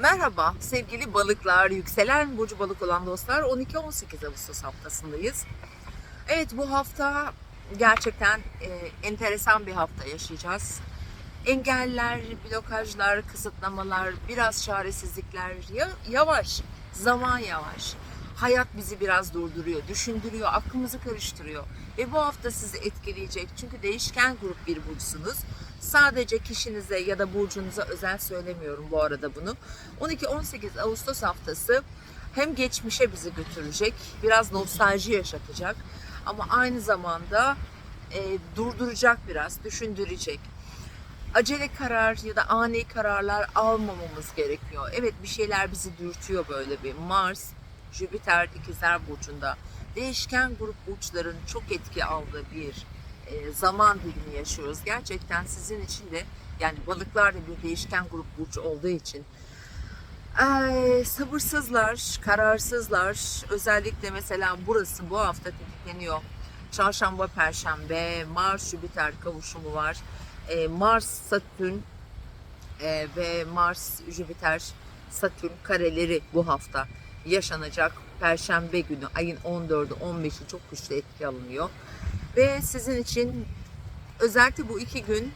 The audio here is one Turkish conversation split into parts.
Merhaba sevgili balıklar, yükselen burcu balık olan dostlar 12-18 Ağustos haftasındayız. Evet bu hafta gerçekten e, enteresan bir hafta yaşayacağız. Engeller, blokajlar, kısıtlamalar, biraz çaresizlikler ya, yavaş, zaman yavaş. Hayat bizi biraz durduruyor, düşündürüyor, aklımızı karıştırıyor. Ve bu hafta sizi etkileyecek. Çünkü değişken grup bir burçsunuz. Sadece kişinize ya da burcunuza özel söylemiyorum bu arada bunu. 12-18 Ağustos haftası hem geçmişe bizi götürecek, biraz nostalji yaşatacak ama aynı zamanda e, durduracak biraz, düşündürecek. Acele karar ya da ani kararlar almamamız gerekiyor. Evet bir şeyler bizi dürtüyor böyle bir. Mars, Jüpiter ikizler burcunda değişken grup burçların çok etki aldığı bir e, zaman dilimi yaşıyoruz. Gerçekten sizin için de yani balıklar da bir değişken grup burcu olduğu için Ay, sabırsızlar, kararsızlar. Özellikle mesela burası bu hafta tetikleniyor. Çarşamba, Perşembe, Mars, Jüpiter kavuşumu var. E, Mars, Satürn e, ve Mars, Jüpiter, Satürn kareleri bu hafta yaşanacak. Perşembe günü ayın 14'ü 15'i çok güçlü etki alınıyor. Ve sizin için özellikle bu iki gün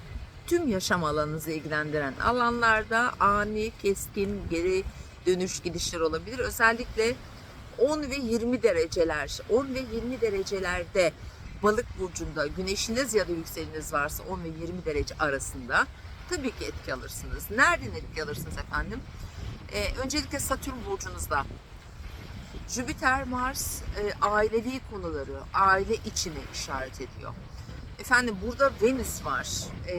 tüm yaşam alanınızı ilgilendiren alanlarda ani, keskin, geri dönüş gidişler olabilir. Özellikle 10 ve 20 dereceler, 10 ve 20 derecelerde balık burcunda güneşiniz ya da yükseliniz varsa 10 ve 20 derece arasında tabii ki etki alırsınız. Nereden etki alırsınız efendim? Ee, öncelikle Satürn burcunuzda Jüpiter, Mars e, ailevi konuları, aile içini işaret ediyor. Efendim burada Venüs var. E,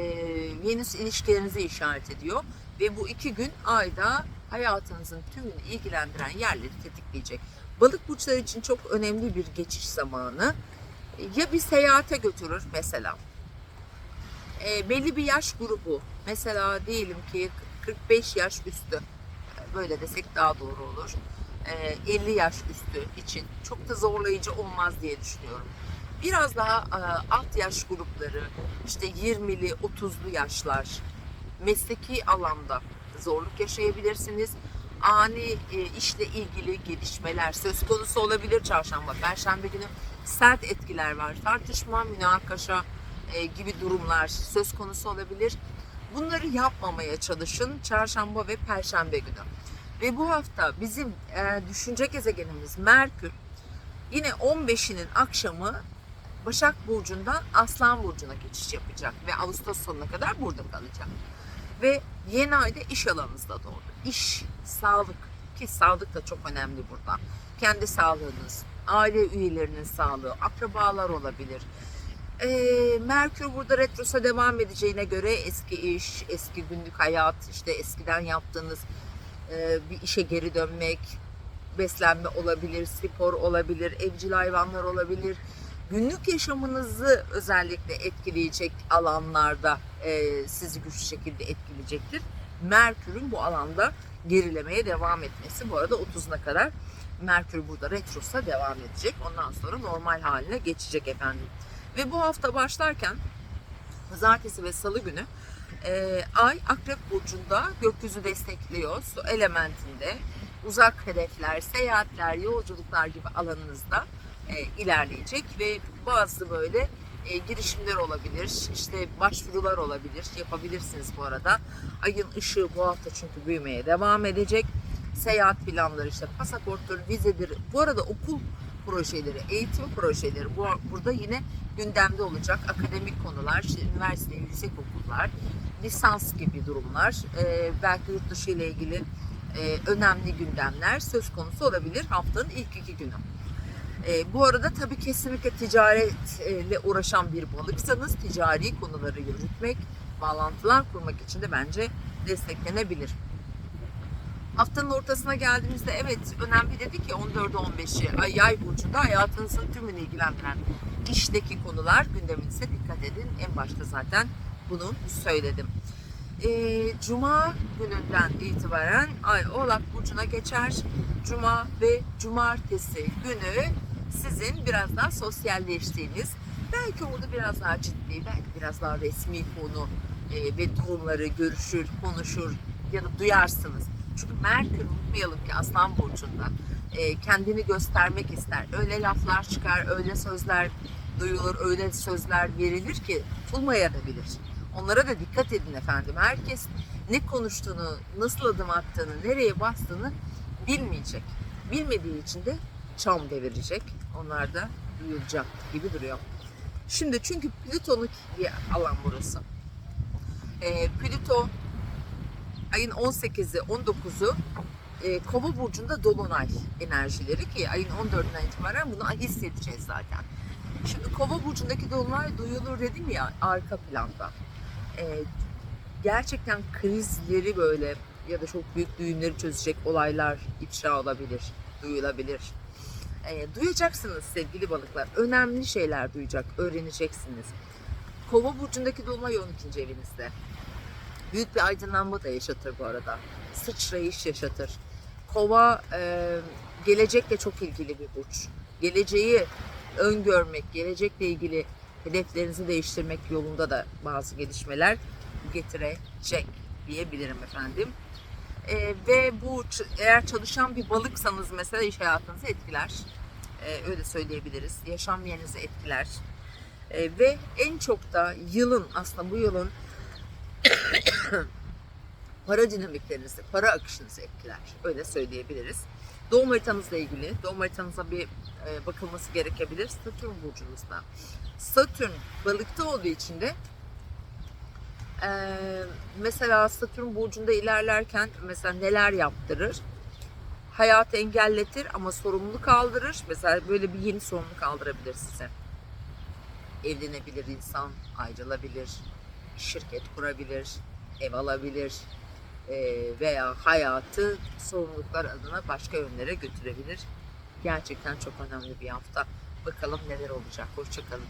Venüs ilişkilerinizi işaret ediyor. Ve bu iki gün ayda hayatınızın tümünü ilgilendiren yerleri tetikleyecek. Balık burçları için çok önemli bir geçiş zamanı. Ya bir seyahate götürür mesela. E, belli bir yaş grubu. Mesela diyelim ki 45 yaş üstü. Böyle desek daha doğru olur. E, 50 yaş üstü için çok da zorlayıcı olmaz diye düşünüyorum biraz daha e, alt yaş grupları işte 20'li 30'lu yaşlar mesleki alanda zorluk yaşayabilirsiniz. Ani e, işle ilgili gelişmeler söz konusu olabilir çarşamba, perşembe günü sert etkiler var. Tartışma, münakaşa e, gibi durumlar söz konusu olabilir. Bunları yapmamaya çalışın çarşamba ve perşembe günü. Ve bu hafta bizim e, düşünce gezegenimiz Merkür yine 15'inin akşamı Başak Burcu'ndan Aslan Burcu'na geçiş yapacak ve Ağustos sonuna kadar burada kalacak. Ve yeni ayda iş alanınızda doğdu. İş, sağlık ki sağlık da çok önemli burada. Kendi sağlığınız, aile üyelerinin sağlığı, akrabalar olabilir. Ee, Merkür burada retrosa devam edeceğine göre eski iş, eski günlük hayat, işte eskiden yaptığınız e, bir işe geri dönmek, beslenme olabilir, spor olabilir, evcil hayvanlar olabilir günlük yaşamınızı özellikle etkileyecek alanlarda e, sizi güçlü şekilde etkileyecektir. Merkür'ün bu alanda gerilemeye devam etmesi. Bu arada 30'una kadar Merkür burada retrosa devam edecek. Ondan sonra normal haline geçecek efendim. Ve bu hafta başlarken pazartesi ve salı günü e, Ay Akrep Burcu'nda gökyüzü destekliyor. Su elementinde uzak hedefler, seyahatler, yolculuklar gibi alanınızda e, ilerleyecek ve bazı böyle e, girişimler olabilir, işte başvurular olabilir, yapabilirsiniz bu arada. Ayın ışığı bu hafta çünkü büyümeye devam edecek. Seyahat planları işte pasaporttur, vizedir. Bu arada okul projeleri, eğitim projeleri bu, burada yine gündemde olacak. Akademik konular, işte üniversite, yüksek okullar, lisans gibi durumlar, e, belki yurt dışı ile ilgili e, önemli gündemler söz konusu olabilir haftanın ilk iki günü. E, bu arada tabii kesinlikle ticaretle uğraşan bir balıksanız ticari konuları yürütmek, bağlantılar kurmak için de bence desteklenebilir. Haftanın ortasına geldiğimizde evet önemli dedik ki 14 15'i ay yay burcunda hayatınızın tümünü ilgilendiren işteki konular gündeminize dikkat edin. En başta zaten bunu söyledim. E, Cuma gününden itibaren ay Oğlak Burcu'na geçer. Cuma ve Cumartesi günü sizin biraz daha sosyalleştiğiniz, belki orada biraz daha ciddi, belki biraz daha resmi konu e, ve durumları görüşür, konuşur ya da duyarsınız. Çünkü Merkür unutmayalım ki Aslan Burcu'nda e, kendini göstermek ister. Öyle laflar çıkar, öyle sözler duyulur, öyle sözler verilir ki tutulmayabilir. Onlara da dikkat edin efendim. Herkes ne konuştuğunu, nasıl adım attığını, nereye bastığını bilmeyecek. Bilmediği için de çam devirecek. Onlar da duyulacak gibi duruyor. Şimdi çünkü Plüton'un bir alan burası. Ee, Plüto ayın 18'i 19'u e, Kova burcunda dolunay enerjileri ki ayın 14'ünden itibaren bunu hissedeceğiz zaten. Şimdi Kova burcundaki dolunay duyulur dedim ya arka planda. Ee, gerçekten krizleri böyle ya da çok büyük düğümleri çözecek olaylar ifşa olabilir, duyulabilir. Ee, duyacaksınız sevgili balıklar. Önemli şeyler duyacak, öğreneceksiniz. Kova burcundaki dolunay 12. evinizde. Büyük bir aydınlanma da yaşatır bu arada. Sıçrayış yaşatır. Kova e, gelecekle çok ilgili bir burç. Geleceği öngörmek, gelecekle ilgili hedeflerinizi değiştirmek yolunda da bazı gelişmeler getirecek diyebilirim efendim. E, ve bu eğer çalışan bir balıksanız mesela iş hayatınızı etkiler. E, öyle söyleyebiliriz. Yaşam yerinizi etkiler. E, ve en çok da yılın aslında bu yılın para dinamiklerinizi, para akışınızı etkiler. Öyle söyleyebiliriz. Doğum haritanızla ilgili, doğum haritanıza bir e, bakılması gerekebilir. Satürn burcunuzda. Satürn balıkta olduğu için de e, mesela Satürn burcunda ilerlerken mesela neler yaptırır? Hayatı engelletir ama sorumluluk kaldırır. Mesela böyle bir yeni sorumluluk kaldırabilir size. Evlenebilir insan, ayrılabilir, şirket kurabilir, ev alabilir e, veya hayatı sorumluluklar adına başka yönlere götürebilir. Gerçekten çok önemli bir hafta. Bakalım neler olacak. Hoşçakalın.